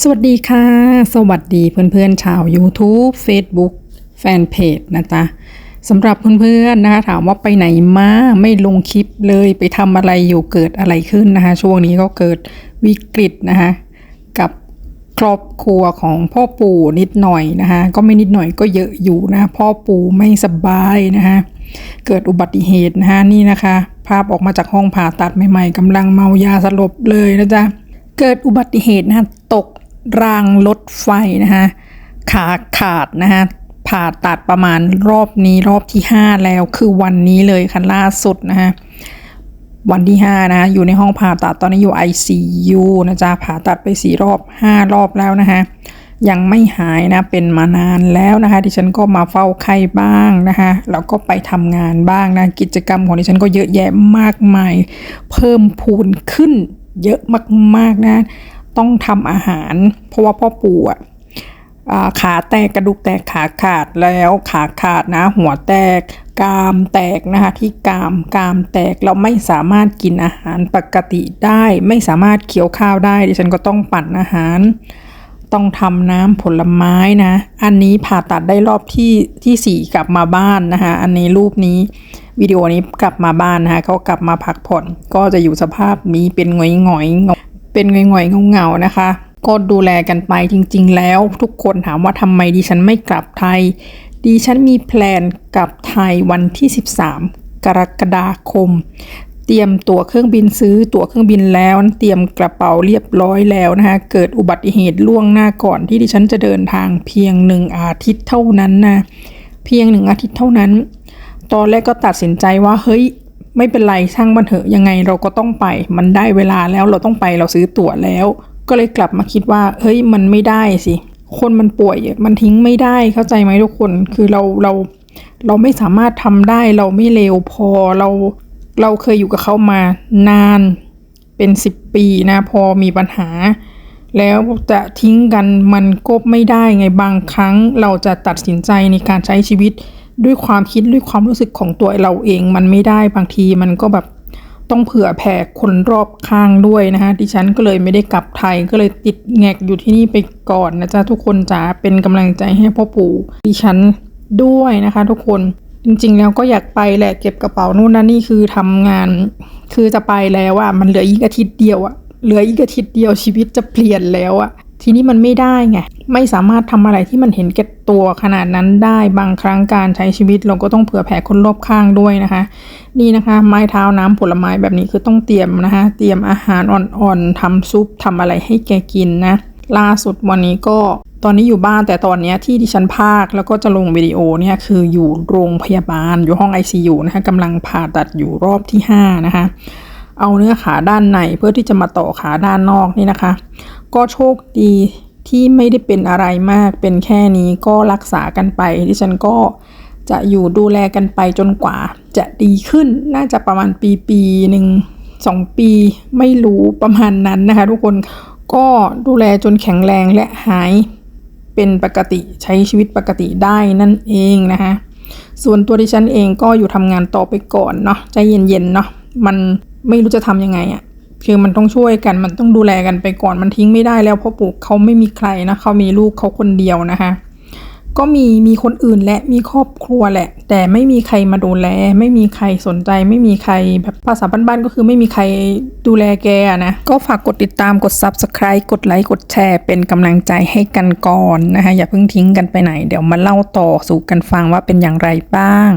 สวัสดีค่ะ สวัสดีเพื่อนๆชาว YouTube Facebook แฟนเพจนะจ๊ะสำหรับเพื่อนๆนะคะถามว่าไปไหนมาไม่ลงคลิปเลยไปทำอะไรอยู่เกิดอะไรขึ้นนะคะ ช่วงนี้ก็เกิดวิกฤตนะคะ กับครอบครัวของพ่อปู่นิดหน่อยนะคะ ก็ไม่นิดหน่อยก็เยอะอยู่นะพ่อปู่ไม่สบายนะคะเกิดอุบัติเหตุนะคะนี่นะคะ ภาพออกมาจากห้องผ่าตัดใหม่ๆกำลังเมายาสลบเลยนะจ๊ะเกิดอุบัติเหตุนะะตก รางรถไฟนะคะขาขาดนะคะผ่าตัดประมาณรอบนี้รอบที่ 5 แล้วคือวันนี้เลยค่ะล่าสุดนะคะวันที่ 5 นะคะอยู่ในห้องผ่าตัดตอนนี้อยู่ ICU นะจ๊ะผ่าตัดไป4รอบ 5 รอบแล้วนะคะยังไม่หายนะเป็นมานานแล้วนะคะดิฉันก็มาเฝ้าไข้บ้างนะคะแล้วก็ไปทำงานบ้างนะกิจกรรมของดิฉันก็เยอะแยะมากมาย เพิ่มพูนขึ้นเยอะมากๆนะ ต้องทำอาหาร เพราะว่าพ่อปู่อะขาแตกกระดูกแตกขาขาดแล้วขาขาดนะ หัวแตกกามแตกนะคะที่กามกามแตกเราไม่สามารถกินอาหารปกติได้ ไม่สามารถเคี้ยวข้าวได้ดิฉันก็ต้องปั่นอาหาร ต้องทำน้ำผลไม้นะ อันนี้ผ่าตัดได้รอบที่ที่สี่กลับมาบ้านนะคะอันนี้รูปนี้วิดีโอนี้กลับมาบ้านนะคะเขากลับมาพักผ่อนก็จะอยู่สภาพนี้เป็นงอยงอย เป็นหงอยหงอยๆเงาๆนะคะ ก็ดูแลกันไปจริง ๆ แล้ว ทุกคนถามว่าทำไมดิฉันไม่กลับไทย ดิฉันมีแพลนกลับไทยวันที่ 13 กรกฎาคม เตรียมตั๋วเครื่องบินซื้อตั๋วเครื่องบินแล้ว เตรียมกระเป๋าเรียบร้อยแล้วนะคะเกิดอุบัติเหตุล่วงหน้าก่อนที่ดิฉันจะเดินทางเพียงหนึ่งอาทิตย์เท่านั้นนะเพียงหนึ่งอาทิตย์เท่านั้น ตอนแรกก็ตัดสินใจว่าเฮ้ย ไม่เป็นไรช่างมันเถอะยังไงเราก็ต้องไป มันได้เวลาแล้วเราต้องไปเราซื้อตั๋วแล้ว ก็เลยกลับมาคิดว่าเฮ้ยมันไม่ได้สิคนมันป่วยมันทิ้งไม่ได้เข้าใจไหมทุกคนคือเราเราเราไม่สามารถทำได้เราไม่เลวพอเราเราเคยอยู่กับเขามานานเป็นสิบปีนะพอมีปัญหา แล้วจะทิ้งกันมันก็ไม่ได้ไงบางครั้งเราจะตัดสินใจในการใช้ชีวิต ด้วยความคิดด้วยความรู้สึกของตัวเราเอง มันไม่ได้บางทีมันก็แบบต้องเผื่อแผ่คนรอบข้างด้วยนะคะดิฉันก็เลยไม่ได้กลับไทยก็เลยติดแงกอยู่ที่นี่ไปก่อนนะจ๊ะทุกคนจ๋าเป็นกำลังใจให้พ่อปู่ดิฉันด้วยนะคะ ทุกคนจริงๆ แล้วก็อยากไปแหละเก็บกระเป๋านู่นนั่นนี่คือทำงาน คือจะไปแล้วอะมันเหลืออีกอาทิตย์เดียวอะเหลืออีกอาทิตย์เดียวชีวิตจะเปลี่ยนแล้วอะ ทีนี้มันไม่ได้ไงไม่สามารถทำอะไรที่มันเห็นแก่ตัวขนาดนั้นได้บางครั้งการใช้ชีวิตเราก็ต้องเผื่อแผ่คนรอบข้างด้วยนะคะ นี่นะคะ ไม้เท้าน้ำผลไม้แบบนี้คือต้องเตรียมนะคะ เตรียมอาหารอ่อนๆทำซุปทำอะไรให้แกกินนะล่าสุดวันนี้ก็ตอนนี้อยู่บ้านแต่ตอนนี้ที่ดิฉันพากแล้วก็จะลงวิดีโอเนี่ยคืออยู่โรงพยาบาลอยู่ห้อง ICU นะคะกำลังผ่าตัดอยู่รอบที่ 5 นะคะ เอาเนื้อขาด้านในเพื่อที่จะมาต่อขาด้านนอกนี่นะคะ ก็โชคดีที่ไม่ได้เป็นอะไรมาก เป็นแค่นี้ก็รักษากันไปดิฉันก็จะอยู่ดูแลกันไปจนกว่า จะดีขึ้นน่าจะประมาณปีปีหนึ่งสองปีไม่รู้ประมาณนั้นนะคะทุกคนก็ดูแลจนแข็งแรงและหายเป็นปกติใช้ชีวิตปกติได้นั่นเองนะคะส่วนตัวดิฉันเองก็อยู่ทำงานต่อไปก่อนเนาะใจเย็นๆเนาะมันไม่รู้จะทำยังไงอะ่ะ คือมันต้องช่วยกันมันต้องดูแลกันไปก่อนมันทิ้งไม่ได้แล้วเพราะปู่เขาไม่มีใครนะเขามีลูกเขาคนเดียวนะคะ ก็มีมีคนอื่นและมีครอบครัวแหละ แต่ไม่มีใครมาดูแล ไม่มีใครสนใจ ไม่มีใครแบบภาษาบ้านๆก็คือไม่มีใครดูแลแกนะก็ฝากกดติดตามกด subscribe กดไลค์กดแชร์เป็นกำลังใจให้กันก่อนนะคะอย่าเพิ่งทิ้งกันไปไหน เดี๋ยวมาเล่าต่อสู่กันฟังว่าเป็นอย่างไรบ้าง